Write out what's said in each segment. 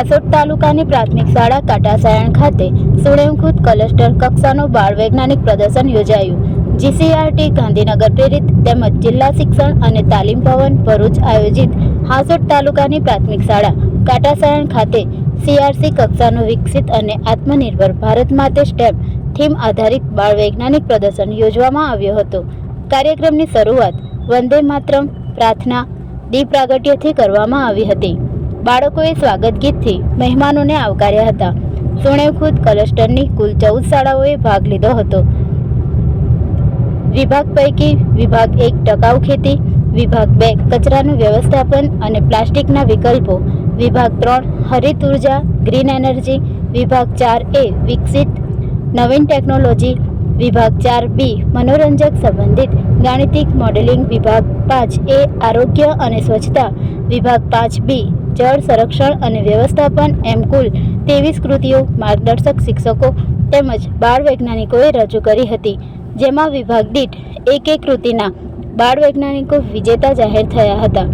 હાસોટ તાલુકાની પ્રાથમિક શાળા કાટાસાયણ ખાતે સુણેમખુદ કલસ્ટર કક્ષાનું બાળ વૈજ્ઞાનિક પ્રદર્શન યોજાયું. જીસીઆરટી ગાંધીનગર પ્રેરિત તેમજ જિલ્લા શિક્ષણ અને તાલીમ ભવન ભરૂચ આયોજિત હાસોટ તાલુકાની પ્રાથમિક શાળા કાટાસાયણ ખાતે સીઆરસી કક્ષાનું વિકસિત અને આત્મનિર્ભર ભારત માટે સ્ટેપ થીમ આધારિત બાળ વૈજ્ઞાનિક પ્રદર્શન યોજવામાં આવ્યો હતો. કાર્યક્રમની શરૂઆત વંદે માતરમ પ્રાર્થના દીપ પ્રાગટ્યથી કરવામાં આવી હતી. બાળકોએ સ્વાગત ગીતથી મહેમાનોને આવકાર્યા હતા. સુણેવખુદ કલસ્ટરની કુલ ચૌદ શાળાઓએ ભાગ લીધો હતો. વિભાગ પૈકી વિભાગ એક ટકાઉ ખેતી, વિભાગ બે કચરાનું વ્યવસ્થાપન અને પ્લાસ્ટિકના વિકલ્પો, વિભાગ ત્રણ હરિત ઊર્જા, ગ્રીન એનર્જી, વિભાગ ચાર એ વિકસિત નવીન ટેકનોલોજી, વિભાગ ચાર બી મનોરંજક સંબંધિત ગાણિતિક મોડેલિંગ, વિભાગ પાંચ એ આરોગ્ય અને સ્વચ્છતા વિભાગ પાંચ બી, જળ સંરક્ષણ અને વ્યવસ્થાપન એમ કુલ ત્રેવીસ કૃતિઓ માર્ગદર્શક શિક્ષકો તેમજ બાળ વૈજ્ઞાનિકોએ રજૂ કરી હતી, જેમાં વિભાગ દીઠ એક એક કૃતિના બાળ વૈજ્ઞાનિકો વિજેતા જાહેર થયા હતા.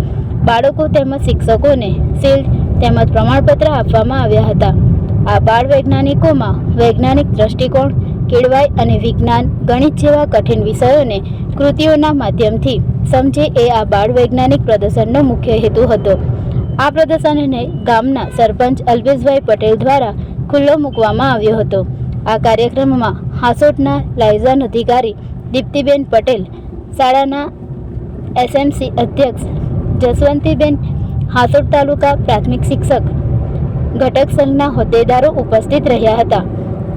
બાળકો તેમજ શિક્ષકોને શિલ્ડ તેમજ પ્રમાણપત્ર આપવામાં આવ્યા હતા. આ બાળ વૈજ્ઞાનિકોમાં વૈજ્ઞાનિક દ્રષ્ટિકોણ કેળવાય અને વિજ્ઞાન ગણિત જેવા કઠિન વિષયોને કૃતિઓના માધ્યમથી સમજે એ આ બાળ વૈજ્ઞાનિક પ્રદર્શનનો મુખ્ય હેતુ હતો. આ પ્રદર્શનને ગામના સરપંચ અલ્પેશભાઈ પટેલ દ્વારા ખુલ્લો મૂકવામાં આવ્યો હતો. આ કાર્યક્રમમાં હાસોટના લાયઝન અધિકારી દીપ્તિબેન પટેલ, શાળાના એસએમસી અધ્યક્ષ જસવંતીબેન, હાસોટ તાલુકા પ્રાથમિક શિક્ષક, ઘટક સંઘના હોદ્દેદારો ઉપસ્થિત રહ્યા હતા.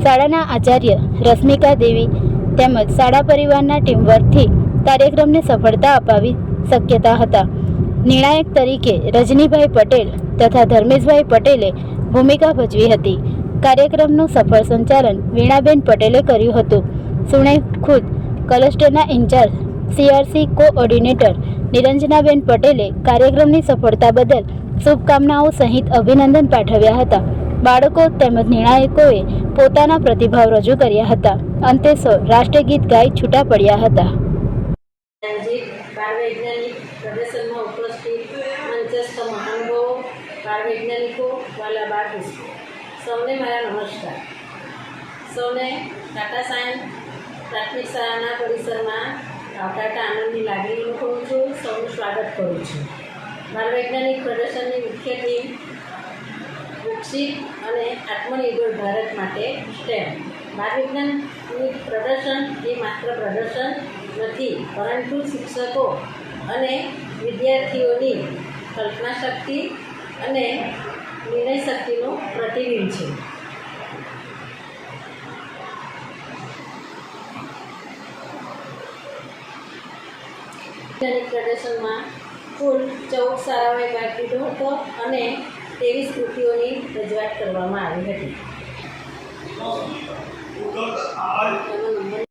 શાળાના આચાર્ય રશ્મિકા દેવી તેમજ શાળા પરિવારના ટીમવર્કથી કાર્યક્રમને સફળતા અપાવી શક્યતા હતા. નિર્ણાયક તરીકે રજનીભાઈ પટેલ તથા ધર્મેશભાઈ પટેલે ભૂમિકા ભજવી હતી. કાર્યક્રમનું સફળ સંચાલન વીણાબેન પટેલે કર્યું હતું. સુણે ખુદ કલસ્ટરના ઇન્ચાર્જ સીઆરસી કોઓર્ડિનેટર નિરંજનાબેન પટેલે કાર્યક્રમની સફળતા બદલ શુભકામનાઓ સહિત અભિનંદન પાઠવ્યા હતા. બાળકો તેમજ નિર્ણાયકોએ પોતાના પ્રતિભાવ રજૂ કર્યા હતા. અંતે સૌ રાષ્ટ્રગીત ગાઈ છૂટા પડ્યા હતા. બાળ વૈજ્ઞાનિક પ્રદર્શનમાં ઉપસ્થિત મંચસ્થ મહાનુભાવો બાળ વૈજ્ઞાનિકો વાલા બાળ સૌને મારા નમસ્કાર. સૌને ટાટા સાયન્સ પ્રાથમિક શાળાના પરિસરમાં ટાટા આનંદની લાગણી અનુભવું છું. સૌનું સ્વાગત કરું છું. બાળ વૈજ્ઞાનિક પ્રદર્શનની મુખ્ય થીમ વિકસિત અને આત્મનિર્ભર ભારત માટે સ્ટેમ બાળ વિજ્ઞાનની પ્રદર્શન એ માત્ર પ્રદર્શન નથી, પરંતુ શિક્ષકો અને વિદ્યાર્થીઓની કલ્પના શક્તિ અને નિર્ણય શક્તિનું પ્રતિબિંબ છે. વૈજ્ઞાનિક પ્રદર્શનમાં કુલ ચૌદ શાળાઓએ ભાગ લીધો હતો અને ત્રેવીસ કૃતિઓની રજૂઆત કરવામાં આવી હતી. 你要干啥呀